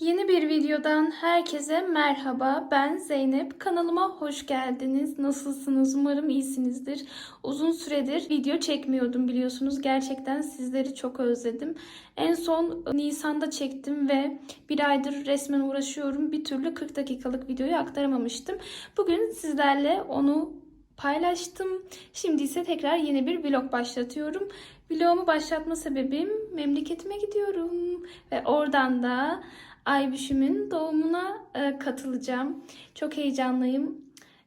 Yeni bir videodan herkese merhaba. Ben Zeynep. Kanalıma hoş geldiniz. Nasılsınız? Umarım iyisinizdir. Uzun süredir video çekmiyordum biliyorsunuz. Gerçekten sizleri çok özledim. En son Nisan'da çektim ve bir aydır resmen uğraşıyorum. Bir türlü 40 dakikalık videoyu aktaramamıştım. Bugün sizlerle onu paylaştım. Şimdi ise tekrar yeni bir vlog başlatıyorum. Vlogumu başlatma sebebim memleketime gidiyorum. Ve oradan da Aybüşüm'ün doğumuna e, katılacağım. Çok heyecanlıyım.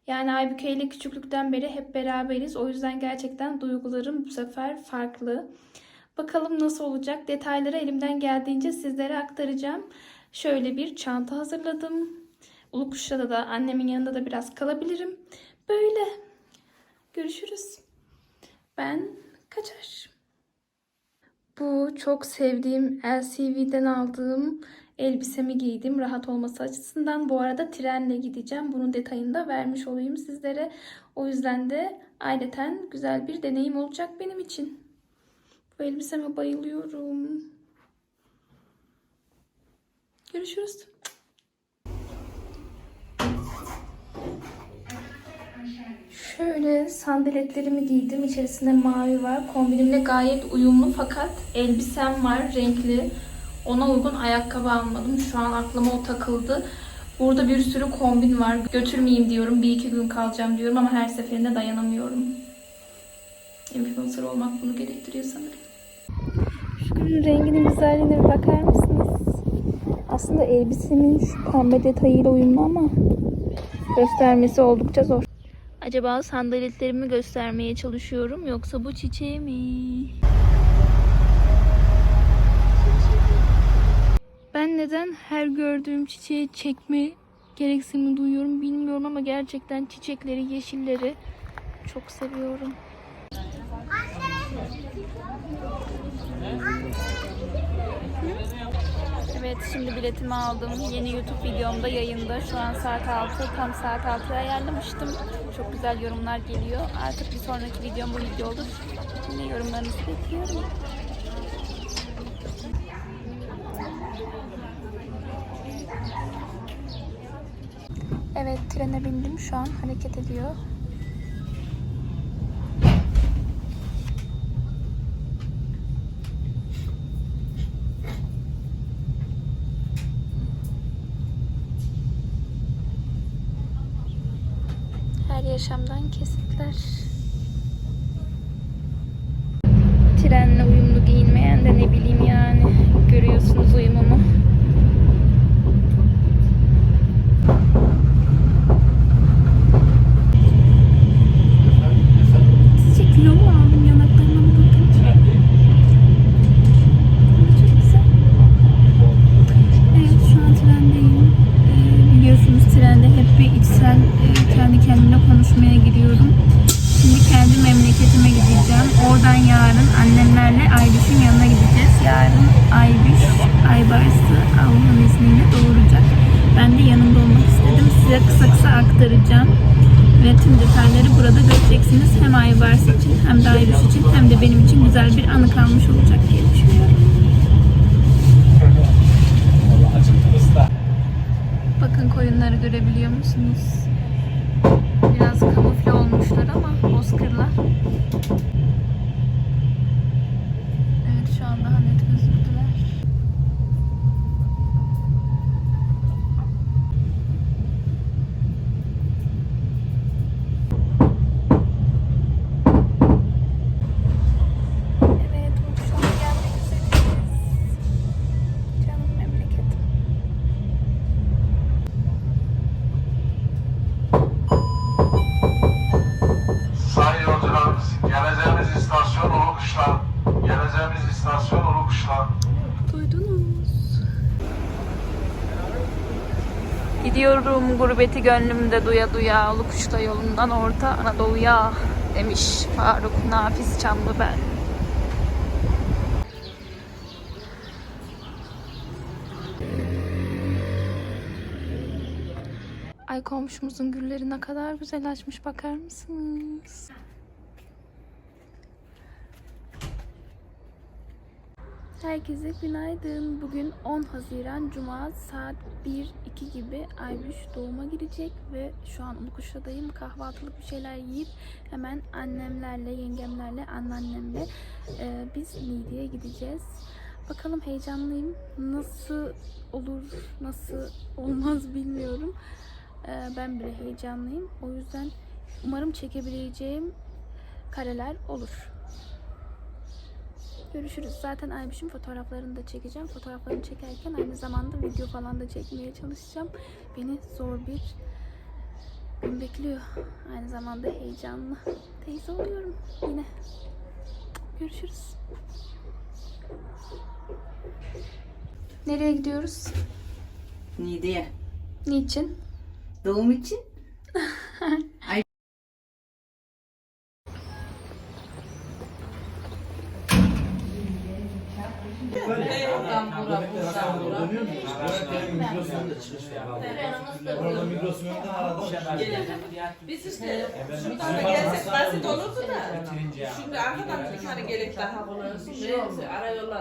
Yani Aybüke ile küçüklükten beri hep beraberiz. O yüzden gerçekten duygularım bu sefer farklı. Bakalım nasıl olacak. Detayları elimden geldiğince sizlere aktaracağım. Şöyle bir çanta hazırladım. Ulukuş'ta da annemin yanında da biraz kalabilirim. Böyle. Görüşürüz. Ben kaçar. Bu çok sevdiğim LCV'den aldığım elbisemi giydim rahat olması açısından. Bu arada trenle gideceğim. Bunun detayını da vermiş olayım sizlere. O yüzden de aileten güzel bir deneyim olacak benim için. Bu elbiseme bayılıyorum. Görüşürüz. Şöyle sandaletlerimi giydim. İçerisinde mavi var. Kombinimle gayet uyumlu fakat elbisem var renkli. Ona uygun ayakkabı almadım. Şu an aklıma o takıldı. Burada bir sürü kombin var. Götürmeyeyim diyorum. Bir iki gün kalacağım diyorum ama her seferinde dayanamıyorum. Influencer olmak bunu gerektiriyor sanırım. Şu gülün renginin güzelliğine bir bakar mısınız? Aslında elbisemin şu pembe detayıyla uyumlu ama göstermesi oldukça zor. Acaba sandaletlerimi göstermeye çalışıyorum yoksa bu çiçeği mi? Neden her gördüğüm çiçeği çekme gereksinimi duyuyorum bilmiyorum ama gerçekten çiçekleri, yeşilleri çok seviyorum. Evet şimdi biletimi aldım. Yeni YouTube videomda yayında. Şu an saat 6. Tam saat 6'ya ayarlamıştım. Çok güzel yorumlar geliyor. Artık bir sonraki videom bu video olur. Yine yorumlarınızı bekliyorum. Trene bindim. Şu an hareket ediyor. Her yaşamdan kesitler. Trenle uyumlu giyinmeyen de ne bileyim yani. Görüyorsunuz uyumumu. Hem Aybars için hem de Aybüş için hem de benim için güzel bir anı kalmış olacak diye düşünüyorum. Bakın koyunları görebiliyor musunuz? Biraz kamufle olmuşlar ama bozkırlar. Evet şu an daha net gözüktüler. Gurbeti gönlümde duya duya Ulukuş'ta yolundan Orta Anadolu'ya demiş Faruk Nafiz Çamlıbel. Ay komşumuzun gülleri ne kadar güzel açmış bakar mısınız? Herkese günaydın. Bugün 10 Haziran Cuma saat 1-2 gibi Aybuş doğuma girecek ve şu an Ulukuş'tayım. Kahvaltılık bir şeyler yiyip hemen annemlerle, yengemlerle, anneannemle e, biz Niğde'ye gideceğiz. Bakalım heyecanlıyım. Nasıl olur, nasıl olmaz bilmiyorum. E, ben bile heyecanlıyım. O yüzden umarım çekebileceğim kareler olur. Görüşürüz. Zaten Aybüş'ün fotoğraflarını da çekeceğim. Fotoğraflarını çekerken aynı zamanda video falan da çekmeye çalışacağım. Beni zor bir gün bekliyor. Aynı zamanda heyecanlı. Teyze oluyorum yine. Görüşürüz. Nereye gidiyoruz? Niğde'ye. Niçin? Doğum için. Orada Migros önünden aradım. Biz işte şuradan da gelsek basit olurdu da. Şimdi arkadan bir tane gerek daha bulursun. Neyse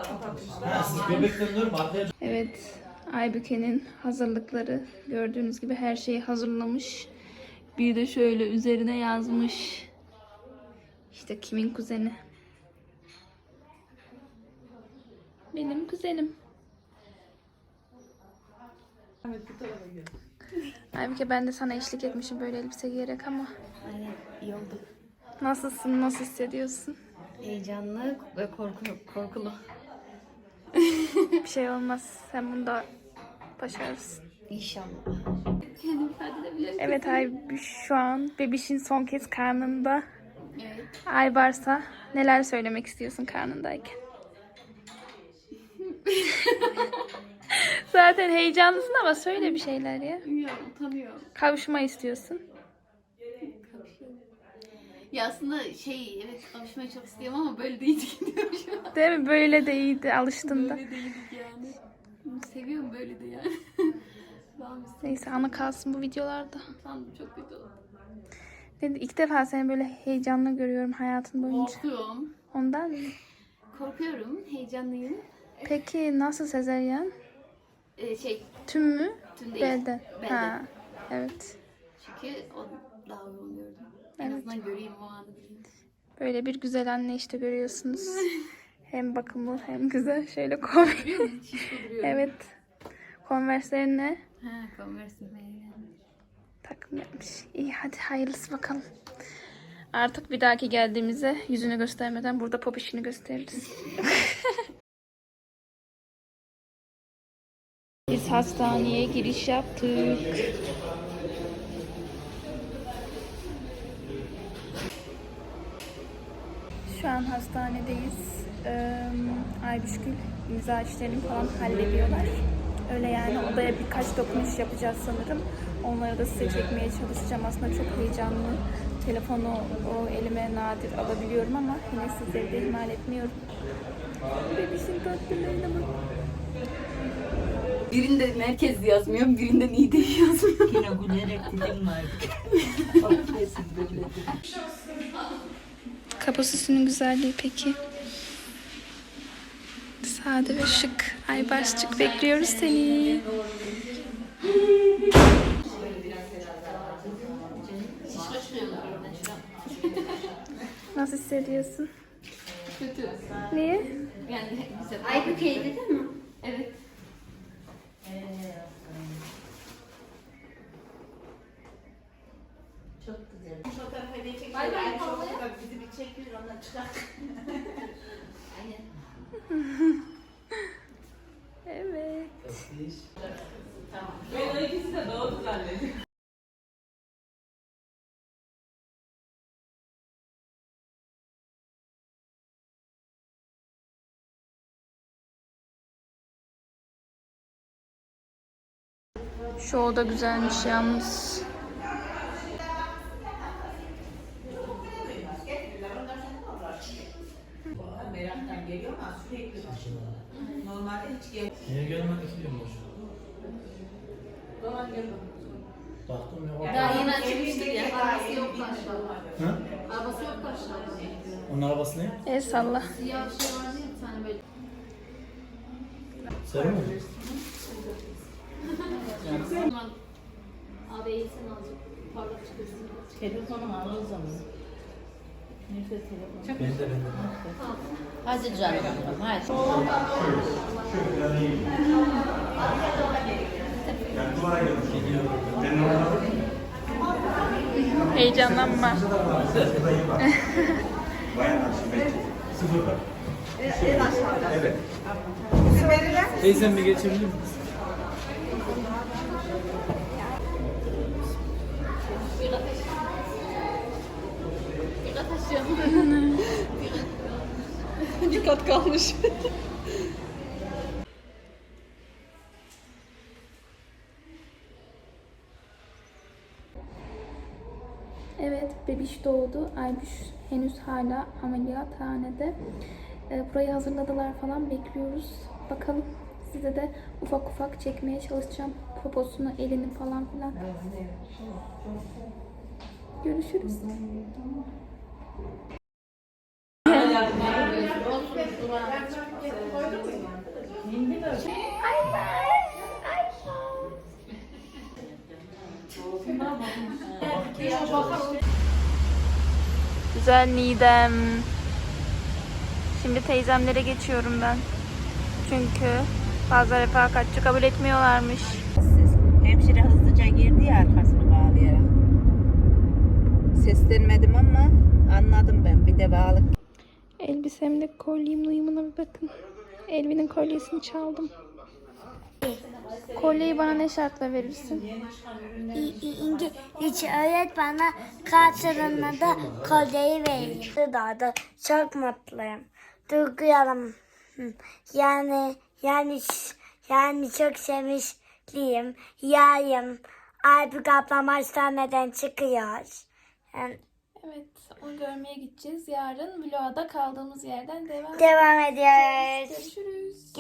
kapatmışlar. Ha, siz bebekten durun arkaya Evet, Aybüke'nin hazırlıkları gördüğünüz gibi her şeyi hazırlamış. Bir de şöyle üzerine yazmış. İşte kimin kuzeni? Benim kuzenim. Aybüke ben de sana eşlik etmişim böyle elbise giyerek ama. Aynen iyi oldu. Nasılsın, nasıl hissediyorsun? Heyecanlı ve korkulu. korkulu. Bir şey olmaz. Sen bunda başarırsın. İnşallah. Evet Aybüş şu an bebişin son kez karnında. Ay varsa neler söylemek istiyorsun karnındayken? Zaten heyecanlısın ama söyle bir şeyler ya. Ya utanıyorum. Kavuşma istiyorsun. Ya aslında şey evet kavuşmayı çok istiyorum ama böyle değildik diyorum şu an. Değil mi? Böyle de iyiydi alıştın da. Böyle değildik yani. Seviyorum böyle de yani. Neyse anı kalsın bu videolarda. utandım çok kötü oldu. Dedi, ilk defa seni böyle heyecanlı görüyorum hayatın boyunca. Korkuyorum. Ondan mı? Korkuyorum. Heyecanlıyım. Peki nasıl sezeryen? Ee, şey Tüm mü? tüm değil. Belden. Belden. Ha. Evet. Çünkü o daha uygun gördüm. En azından göreyim o anı. Böyle bir güzel anne işte görüyorsunuz. hem bakımlı hem güzel. Şöyle kom Görüyor musun? Şişko. Evet. Konverslerine Ha Converse'im beğendim. takım yapmış. İyi hadi hayırlısı bakalım. Artık bir dahaki geldiğimizde yüzünü göstermeden burada pop işini gösteririz. Biz hastaneye giriş yaptık. Şu an hastanedeyiz. Ee, Aybüşgül imza işlerini falan hallediyorlar. Öyle yani odaya birkaç dokunuş yapacağız sanırım. Onları da size çekmeye çalışacağım. Aslında çok heyecanlı. Telefonu o elime nadir alabiliyorum ama yine sizleri de ihmal etmiyorum. Bebişin tatlılığına bak. Birinde merkez yazmıyor, birinde Niğde yazmıyor. Yine gülerek dilim var. Kapı süsünün güzelliği peki. Sade ve şık. Aybarsçık bekliyoruz seni. Nasıl hissediyorsun? Kötü. Niye? Yani güzel. Aybüke'yi dedin mi? Evet. Bay bay Paula'ya. Bizi bir çekmiyor ondan çıkar. Evet. Ben o ikisi de doğdu zannediyorum. Şu oda güzelmiş yalnız. Meraktan geliyor ama sürekli Normalde hiç gel. Niye gelmedik diyormuş. Zaman gelmedi. Baktım ya. Daha yeni açılmıştır ya. Arabası yoktu aşağıda. Hı? Arabası yoktu aşağıda. Onun arabası ne? El salla. Siyah bir şey vardı ya bir tane böyle. Sarı mı? Abi iyi sen azıcık parlak çıkıyorsun. Telefonum al o zaman. Neyse telefon. Ben de ben de. Hadi canım hadi. Heyecanlanma. Teyzem bir geçebilir misin? Bir kat kalmış. Evet, bebiş doğdu. Aybuş henüz hala ameliyathanede. Ee, burayı hazırladılar falan bekliyoruz. Bakalım size de ufak ufak çekmeye çalışacağım. Poposunu, elini falan filan. Görüşürüz. Güzel Nidem. Şimdi teyzemlere geçiyorum ben. Çünkü fazla refakatçi kabul etmiyorlarmış. Hemşire hızlıca girdi ya arkasını bağlayarak. Seslenmedim ama anladım ben. Bir de bağlı Elbisemde kolyem uyumuna bir bakın. Elvin'in kolyesini çaldım. Kolyeyi bana ne şartla verirsin? Hiç öğret bana karşılığında da kolyeyi verir. Daha da çok mutluyum. Duyguyalım. Yani yani yani çok sevinçliyim. Yarın Aybük ablam hastaneden çıkıyor. Yani Evet, onu görmeye gideceğiz. Yarın vlogda kaldığımız yerden devam devam ediyoruz. Görüşürüz.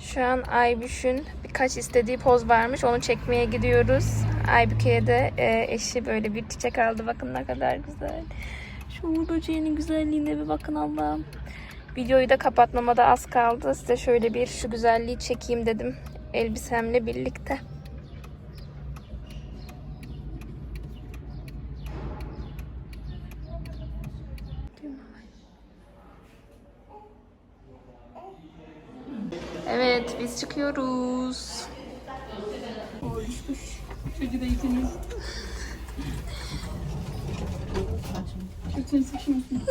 Şu an Aybüş'ün birkaç istediği poz varmış. Onu çekmeye gidiyoruz. Aybüke'ye de e, eşi böyle bir çiçek aldı. Bakın ne kadar güzel. Şu Uğur böceğinin güzelliğine bir bakın Allah'ım. Videoyu da kapatmama da az kaldı. Size şöyle bir şu güzelliği çekeyim dedim. Elbisemle birlikte. Evet biz çıkıyoruz. Çocuğu da. Kötü sıkışmasın.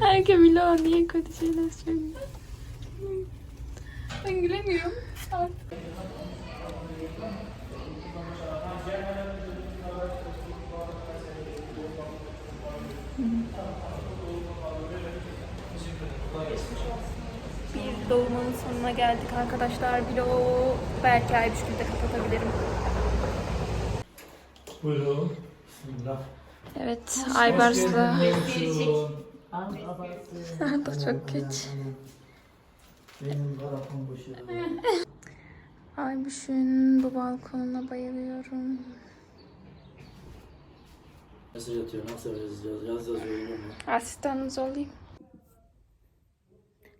Herkes vlog niye kötü şeyler söylüyor. Ben gülemiyorum. Artık. Bir doğumanın sonuna geldik arkadaşlar. Vlogu belki ay de kapatabilirim. Buyurun. Bismillah. Evet, Aybars'la da çok geç. Benim tarafım boşu. Aybüş'ün bu balkonuna bayılıyorum. Mesaj atıyor nasıl yazacağız yaz yazıyor mu? Asistanınız olayım.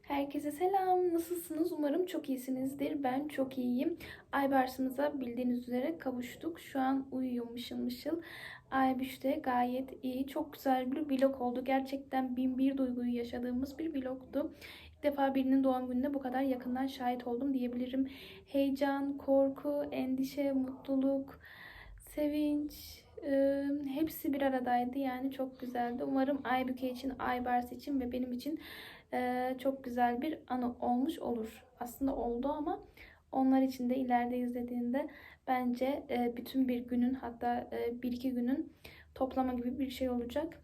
Herkese selam. Nasılsınız? Umarım çok iyisinizdir. Ben çok iyiyim. Aybars'ımıza bildiğiniz üzere kavuştuk. Şu an uyuyor mışıl mışıl. Aybüş de gayet iyi. Çok güzel bir vlog oldu. Gerçekten bin bir duyguyu yaşadığımız bir vlogdu. İlk defa birinin doğum gününe bu kadar yakından şahit oldum diyebilirim. Heyecan, korku, endişe, mutluluk, sevinç, hepsi bir aradaydı. Yani çok güzeldi. Umarım Aybüke için, Aybars için ve benim için çok güzel bir anı olmuş olur. Aslında oldu ama onlar için de ileride izlediğinde bence bütün bir günün hatta bir iki günün toplama gibi bir şey olacak.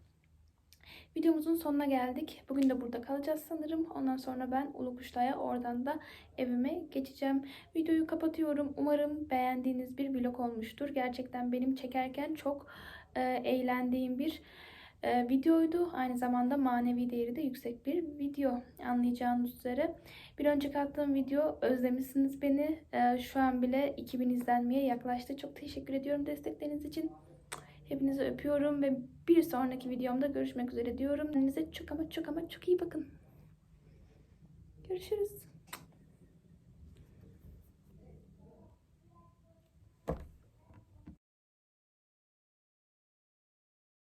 Videomuzun sonuna geldik. Bugün de burada kalacağız sanırım. Ondan sonra ben Ulukuşla'ya oradan da evime geçeceğim. Videoyu kapatıyorum. Umarım beğendiğiniz bir vlog olmuştur. Gerçekten benim çekerken çok e, eğlendiğim bir e, videoydu. Aynı zamanda manevi değeri de yüksek bir video anlayacağınız üzere. Bir önceki attığım video özlemişsiniz beni. E, şu an bile 2000 izlenmeye yaklaştı. Çok teşekkür ediyorum destekleriniz için. Hepinizi öpüyorum ve bir sonraki videomda görüşmek üzere diyorum. Kendinize çok ama çok ama çok iyi bakın. Görüşürüz.